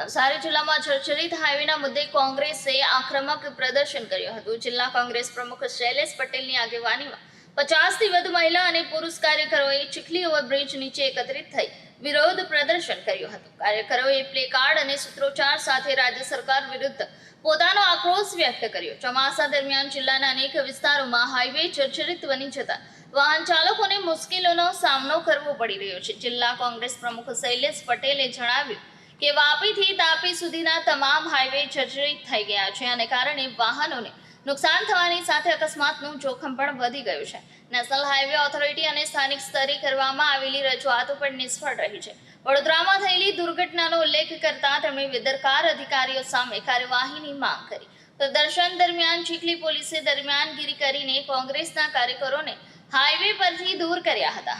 નવસારી જિલ્લામાં જર્જરિત હાઈવેના મુદ્દે કોંગ્રેસે આક્રમક પ્રદર્શન કર્યું હતું. જિલ્લા કોંગ્રેસ પ્રમુખ શૈલેષ પટેલની આગેવાનીમાં પચાસથી વધુ મહિલા અને પુરુષ કાર્યકરોએ ચીખલી ઓવરબ્રિજ નીચે એકત્રિત થઈ વિરોધ પ્રદર્શન કર્યું હતું. કાર્યકરોએ પ્લેકાર્ડ અને સૂત્રોચ્ચાર સાથે રાજ્ય સરકાર વિરુદ્ધ પોતાનો આક્રોશ વ્યક્ત કર્યો. ચોમાસા દરમિયાન જિલ્લાના અનેક વિસ્તારોમાં હાઈવે જર્જરિત બની જતા વાહન ચાલકોને મુશ્કેલીનો સામનો કરવો પડી રહ્યો છે. જિલ્લા કોંગ્રેસ પ્રમુખ શૈલેષ પટેલે જણાવ્યું કે વાપીથી તાપી સુધીના તમામ હાઈવે જર્જરિત થઈ ગયા છે અને કારણે વાહનોને નુકસાન થવાની સાથે અકસ્માતનું જોખમ પણ વધી ગયું છે. નેશનલ હાઈવે ઓથોરિટી અને સ્થાનિક સ્તરે કરવામાં આવેલી રજૂઆતો પણ નિષ્ફળ રહી છે. વડોદરામાં થયેલી દુર્ઘટનાનો ઉલ્લેખ કરતા તેમણે બેદરકાર અધિકારીઓ સામે કાર્યવાહીની માંગ કરી. પ્રદર્શન દરમિયાન ચીખલી પોલીસે દરમિયાનગીરી કરીને કોંગ્રેસના કાર્યકરોને હાઈવે પરથી દૂર કર્યા હતા.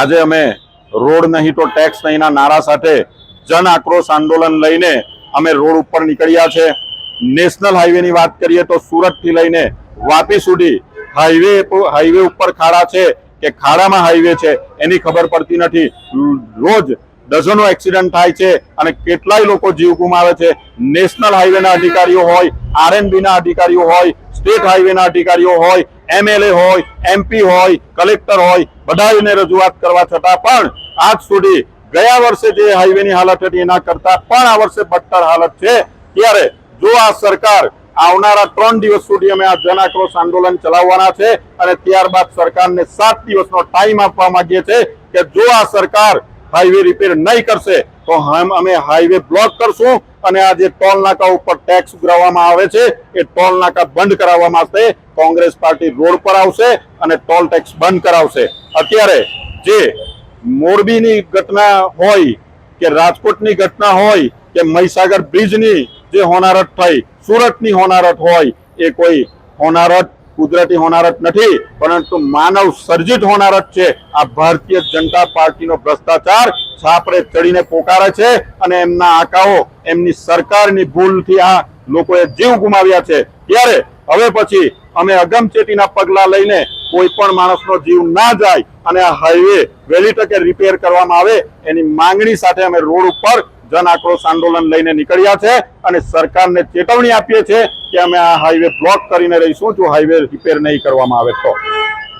આજે અમે રોડ નહીં તો ટેક્સ નહીંના નારા સાથે જન આક્રોશ આંદોલન લઈને અમે રોડ ઉપર નીકળ્યા છે. નેશનલ હાઈવેની વાત કરીએ તો સુરતથી લઈને વાપી સુધી હાઈવે હાઈવે ઉપર ખાડા છે કે ખાડામાં હાઈવે છે એની ખબર પડતી નથી. રોજ ડઝનો એક્સિડન્ટ થાય છે અને કેટલાય લોકો જીવ ગુમાવે છે. નેશનલ હાઈવેના અધિકારીઓ હોય આરએનબી ના અધિકારીઓ હોય, સ્ટેટ હાઈવેના અધિકારીઓ હોય, એમએલએ હોય, એમપી હોય, કલેક્ટર હોય બધાને રજૂઆત કરવા છતાં પણ આજ સુધી ગયા વર્ષે જે હાઈવેની હાલત હતી એના કરતા પણ આ વર્ષે બદતર હાલત છે. ત્યારે જો આ સરકાર આવનારા ત્રણ દિવસ સુધી અમે આ જન આક્રોશ આંદોલન ચલાવવાના છે અને ત્યારબાદ સરકારને સાત દિવસનો ટાઈમ આપવા માંગીએ છીએ કે જો આ સરકાર હાઈવે રિપેર નહીં કરશે, તો અમે હાઈવે બ્લોક કરશું અને આ જે ટોલ નાકા ઉપર ટેક્સ ઉઘરાવવામાં આવે છે, એ ટોલ નાકા બંધ કરાવવા માટે કોંગ્રેસ પાર્ટી રોડ પર આવશે અને ટોલ ટેક્સ બંધ કરાવશે. અત્યારે જે મોરબીની ઘટના હોય, કે રાજકોટની ઘટના હોય, કે મહીસાગર બ્રિજની જે હોનારત થઈ, સુરતની હોનારત હોય, એ કોઈ હોનારત, કુદરતી હોનારત નથી, પરંતુ માનવ સર્જિત હોનારત છે. આ ભારતીય જનતા પાર્ટીનો ભ્રષ્ટાચાર છાપરે ચડીને પોકારે છે અને એમના આંકાઓ, એમની સરકારની ભૂલથી આ લોકોએ જીવ ગુમાવ્યા છે. ત્યારે હવે પછી અમે અગમચેતીના પગલાં લઈને કોઈ પણ માણસનો જીવ ના જાય અને આ હાઈવે વહેલી તકે રિપેર કરવામાં આવે, એની માંગણી સાથે અમે રોડ ઉપર જન આક્રોશ આંદોલન લઈને નીકળ્યા છે અને સરકારને ચેતવણી આપીએ છીએ કે અમે આ હાઈવે બ્લોક કરીને રહીશું જો હાઈવે રિપેર નહીં કરવામાં આવે તો.